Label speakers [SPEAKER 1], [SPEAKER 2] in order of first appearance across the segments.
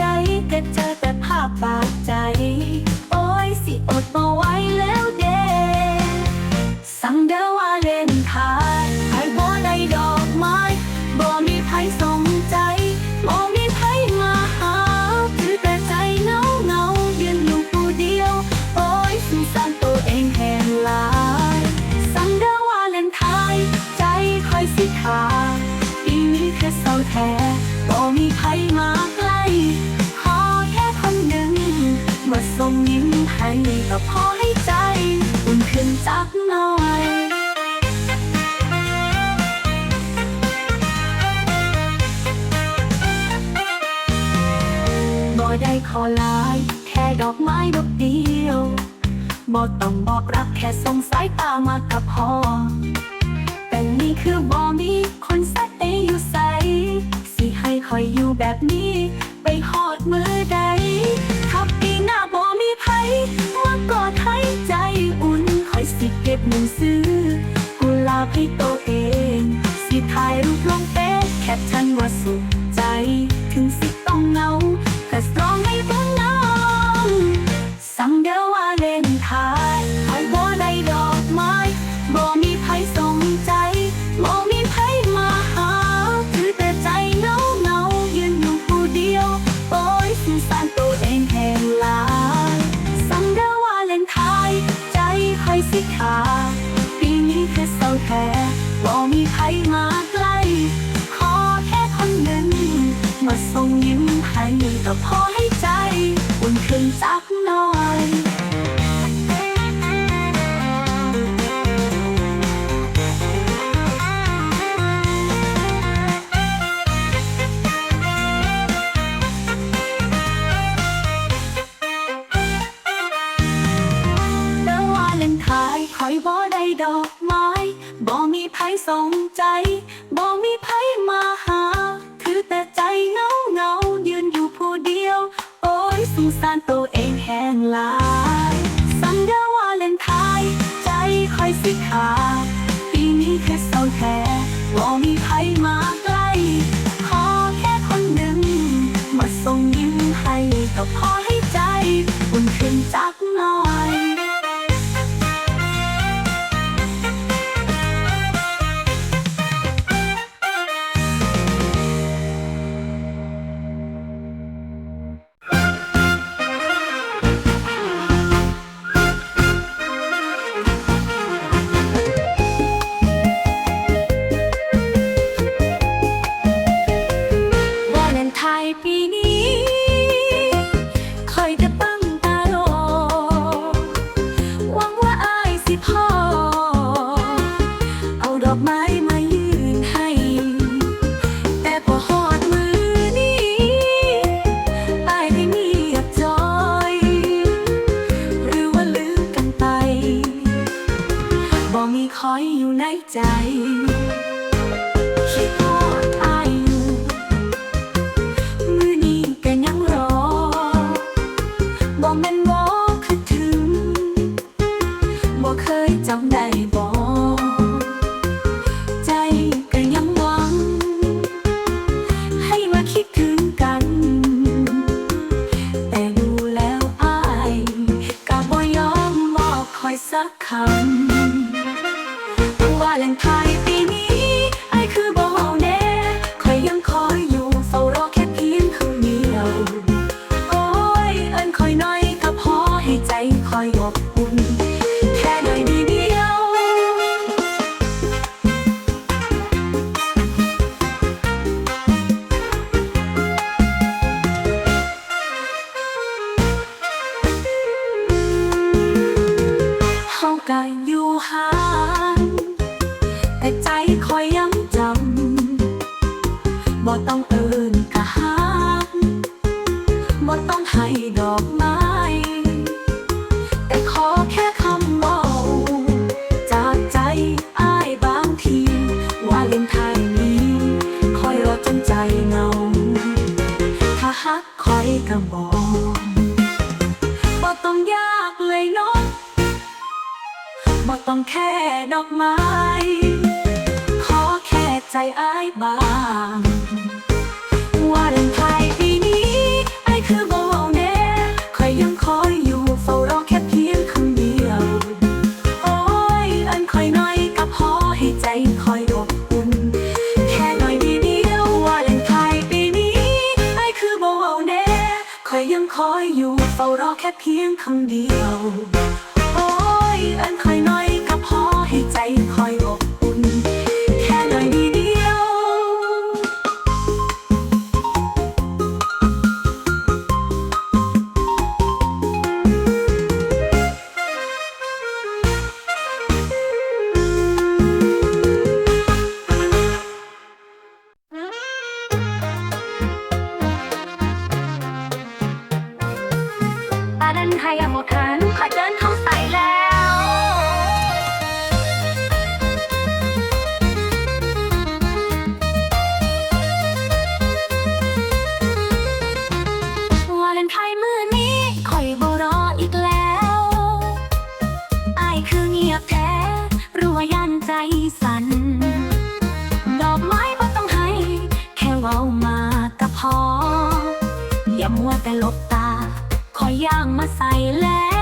[SPEAKER 1] ใดแต่เจอแต่ภาพบาดใจ ขอให้ใจอุ่นขึ้นจักหน่อย บ่ได้ขอลาย แค่ดอกไม้ดอกเดียว บ่ต้องบอกรักแค่ส่งสายตามากับพอ แต่นี่คือบ่มีคนสักเออยู่ใสสิให้คอยอยู่แบบนี้ ไปหอดมือใดขับปีหน้าบ่มีไผ กอดให้ใจอุ่นคอยสิเก็บหนังสือกุหลาบให้โตเอง มาส่งยิ้มให้ก็พอให้ใจ อุ่นขึ้นสักหน่อยขายหอยบ่ได้ดอกไม้บ่มีไผสงใจ ตัวเองแห้งลาย สัญญาวาเลนไทยใจคอยสิขาดปีนี้แค่เศร้าแท้ว่ามีใครมาใกล้ ขอแค่คนหนึ่ง มาส่งยิ้มให้ก็พอให้ใจอุ่นขึ้นจักหน่อย keep はよ ยง ปาดั ย่างมาใส่แล้ว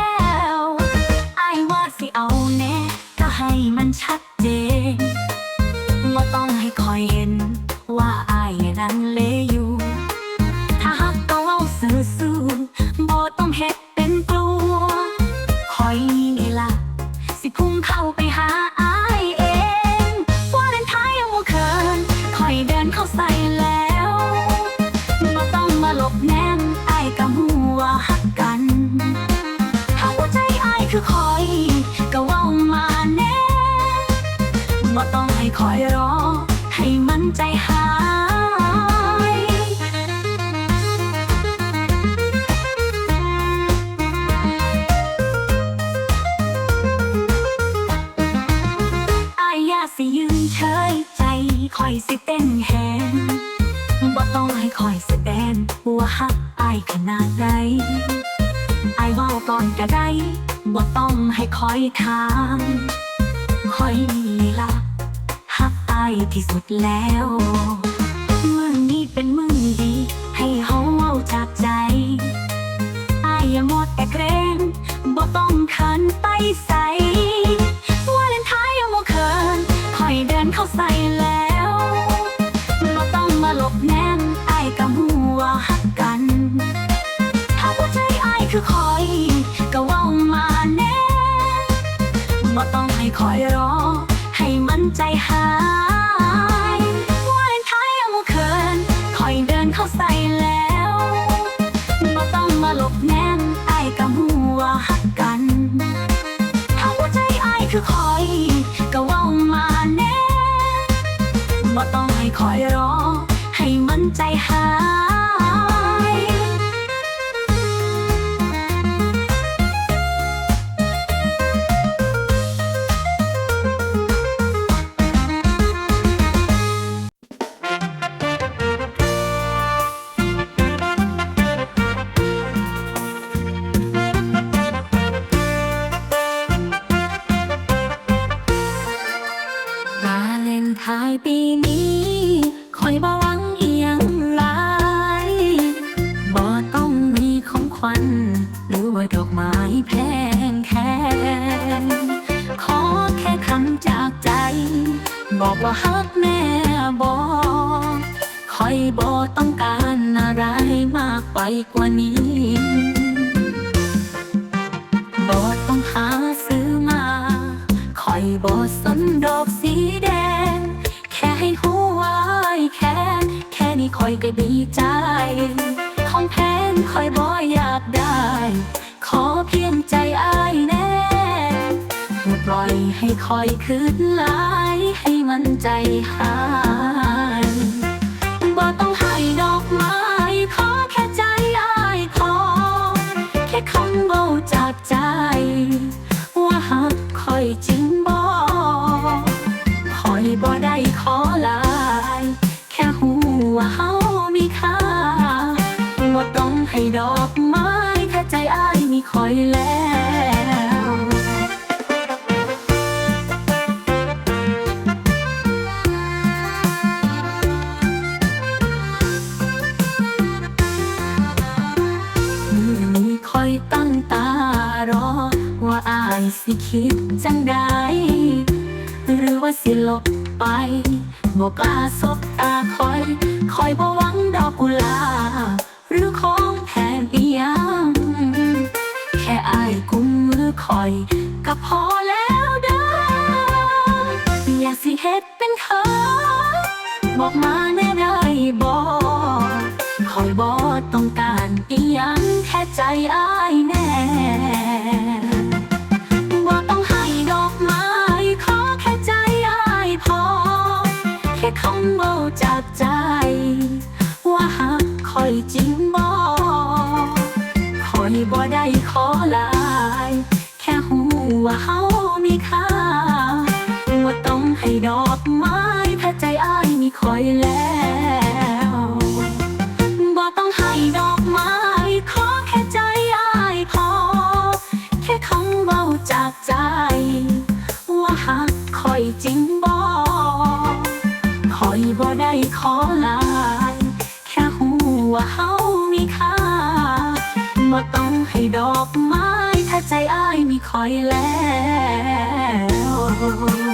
[SPEAKER 1] บ่ต้องให้คอยรอ ให้มันใจหายอายอยาสิยืนเฉยใจคอยสิเต้นแฮงบ่ต้องให้คอยแสดงว่าฮักอายขนาดใดอายเว้าก่อนก็ได้บ่ต้องให้คอยถามคอยนี่ล่ะฮัก อายที่สุดแล้วมื้อนี้เป็นมื้อดี ให้เฮาเว้าจากใจอายอย่าหมดแต่เกรงบ่ต้องขันไปใส่วาเลนไทน์ยังบ่เคินคอยเดินเข้าใส่แล้วบ่ต้องมาหลบแนมอายกับหัวหักกัน ถ้าหัวใจอายคือคอย ก็เว้ามาแน่บ่ต้องให้คอยรอ ใส่แล้วบ่ต้องมาหลบแนมอายกับหัวหักกันถ้าหัวใจไอ้คือคอยก็ว่ามาแน่บ่ต้องให้คอยรอ ให้มันใจหาย บอสนดอกสีแดง แค่ให้หัวายแค่แค่นี้คอยก็ดีใจ ของแพงคอยบออยากได้ ขอเพียงใจอายแน่ปล่อยให้คอยคืนหลายให้มันใจหายบ่ต้องให้ดอกไม้ขอแค่ใจอายขอแค่คำเบาจากใจ ดอกไม้แค่ใจอ้ายมีคอยแล้ว คอย ก็พอแล้วเด้ออย่าสิเฮ็ดเป็นเธอบอกมาแน่ได้บอกคอยบอต้องการอียังแค่ใจอ้ายแน่บ่ต้องให้ดอกไม้ขอแค่ใจอ้ายพอ แค่คำเบาจาก ว่าเฮามีค่าว่าต้องให้ดอกไม้ถ้าใจอ้ายมีคอยแล้วบ่ต้องให้ดอกไม้ขอแค่ใจอ้ายพอ แค่คำเบาจากใจ ว่าหักคอยจริงบ่คอยบ่ได้ขอลายแค่หูว่าเฮามีค่าบ่ต้องให้ดอกไม้ ใจอ้ายมีคอยแล้ว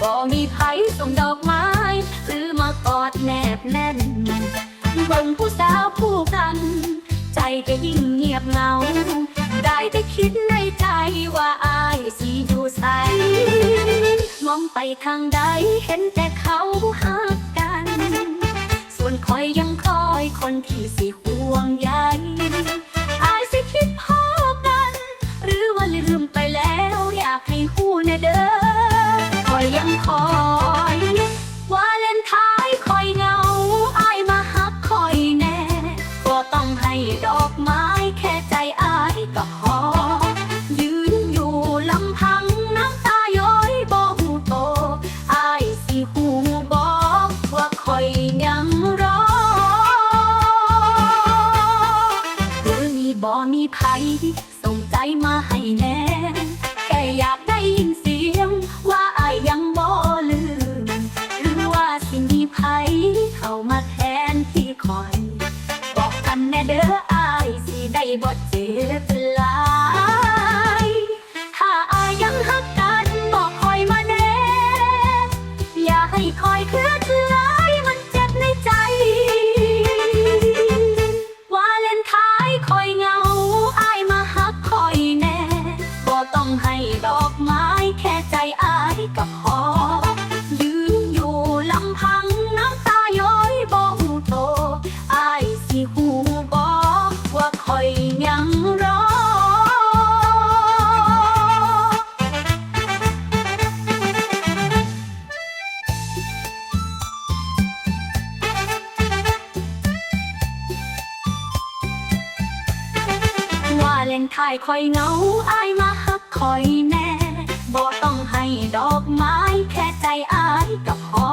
[SPEAKER 1] บ่มีไผส่งดอกไม้ หรือมากอดแนบแน่นเบิ่งผู้สาวผู้กัน ใจก็ยิ่งเงียบเงา ได้แต่คิดในใจว่าอายสีอยู่ใสมองไปทางใดเห็นแต่เขาหักกัน ส่วนคอยยังคอยคนที่สิห่วงใย อายคอยเงาอายมาฮักคอยแน่บ่ต้องให้ดอกไม้แค่ใจอายกับหอ